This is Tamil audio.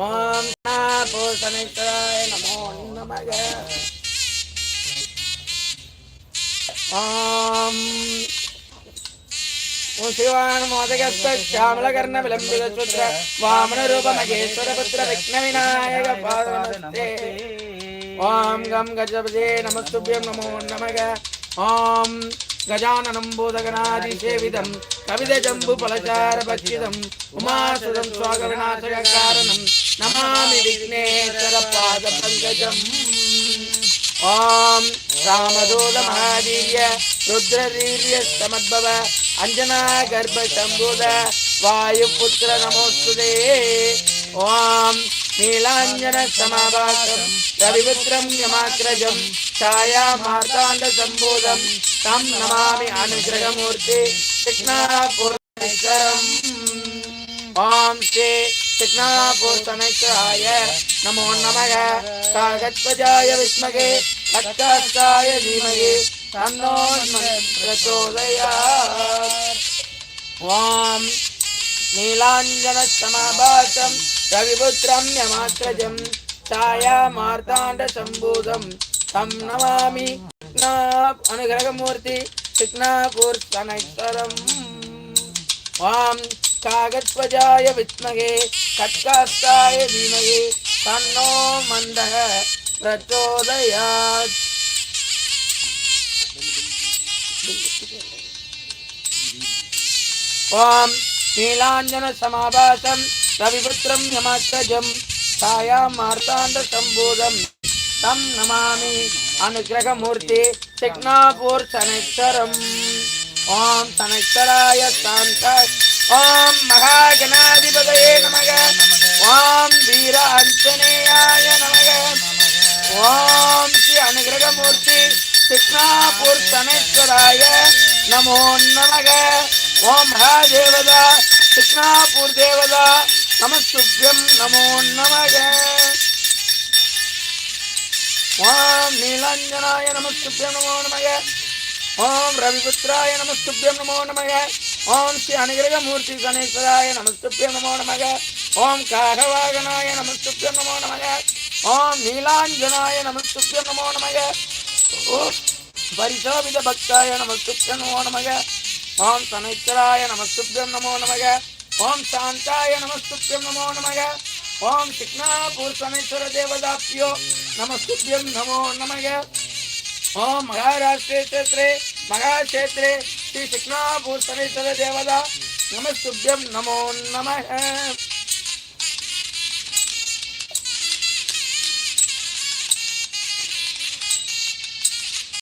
ஓம் பூசணேஸ்வராய நமோ நமக ஓம் शिवान् मोदकस्थ श्यामलकर्ण विलम्बितसूत्र वामनरूप महेश्वर पुत्र विघ्नविनायक पादनमस्ते ॐ गं गजपते नमस्तुभ्यं नमो नमः ॐ गजाननं बोधगणादिसेवितं कविदजम्बुफलचारभक्षितम् उमासुतं நமாமி விக்னேஸ்வர பாத பங்கஜம் ஓம் ராமதூத மகாதீய ருத்ரதீரிய சமத்பவ அஞ்சனா கர்ப்ப சம்பூத வாயு புத்திர நமோஸ்துதே ஓம் நீலாஞ்சன சமாபாசம் ரவிபுத்திரம் யமாக்ரஜம் சாயா மார்த்தாண்ட சம்பூதம் தம் நமாமி அனுகிரகமூர்த்தி கிருஷ்ணா பூர்ணேஸ்வரம் ஓம் ஸ்ரீ விக்னாபூர்த்தனைக்காய நமோ நமக காகத்வஜாய விஷ்மகே கத்தாஸ்தாய தீமகே தன்னோ பிரச்சோதயா ஓம் நீலாஞ்சனசமாபாசம் ரவிபுத்திரம் யமாத்ரஜம் சாயாமார்த்தாண்ட சம்பூதம் தம் நமாமி அனுகிரகமூர்த்தி சிக்னாபூர் சனைஸ்வரம் ஓம் காகத்வஜாய வித்மகே கட்காஸ்தாய தீமகே தன்னோ மந்தக பிரச்சோதயாத் ஓம் நீலாஞ்சன சமாபாசம் ரவிபுத்திரம் யமாச்சஜம் சாயாம் மார்த்தாண்ட சம்பூதம் தம் நமாமி அனுகிரகமூர்த்தி சிக்னாபூர் சனைச்சரம் ஓம் சனைச்சராய சாந்தாய் ஓம் மகாகணாதிபதயே நமக. ஓம் வீர அஞ்சனேயாய நமக. ஓம் ஸ்ரீ அனுகிரகமூர்த்தி கிருஷ்ணாபூர் சனேஸ்வராய நமோ நமக. ஓம் மகாதேவதா கிருஷ்ணாபூர் தேவதா நமஸ்துபியம் நமோ நமக. ஓம் நீலாஞ்சனாய நமஸ்துபியம் நமோ நமக. ஓம் ரவிபுத்திராய நமஸ்துபியம் நமோ நமக. ஓம் ஸ்ரீ அனுகிரகமூர்த்தி கணேஸ்வராய நமஸ்துப்பிய நமோ நமக. ஓம் காகவாகனாய நமஸ்துப்பிய நமோ நமக. ஓம் நீலாஞ்சனாய நமஸ்துப்பிய நமோ நமக. ஓம் பரிசோபித பக்தாய நமஸ்துப்பிய நமோ நமக. ஓம் சனைச்சராய நமஸ்துப்பிய நமோ நமக. ஓம் சாந்தாய நமஸ்துப்பிய நமோ நமக. ஓம் சிக்னாபூர் சனைஸ்வர தேவதாப்பியோ நமஸ்துப்பியம் நமோ நமக. ஓம் மகாராஷ்டிரே மகாக்ஷேத்ரே ஸ்ரீ சிக்னாபூர்த்தனை தேவதா. நமஸ்துபியம் நமோ நம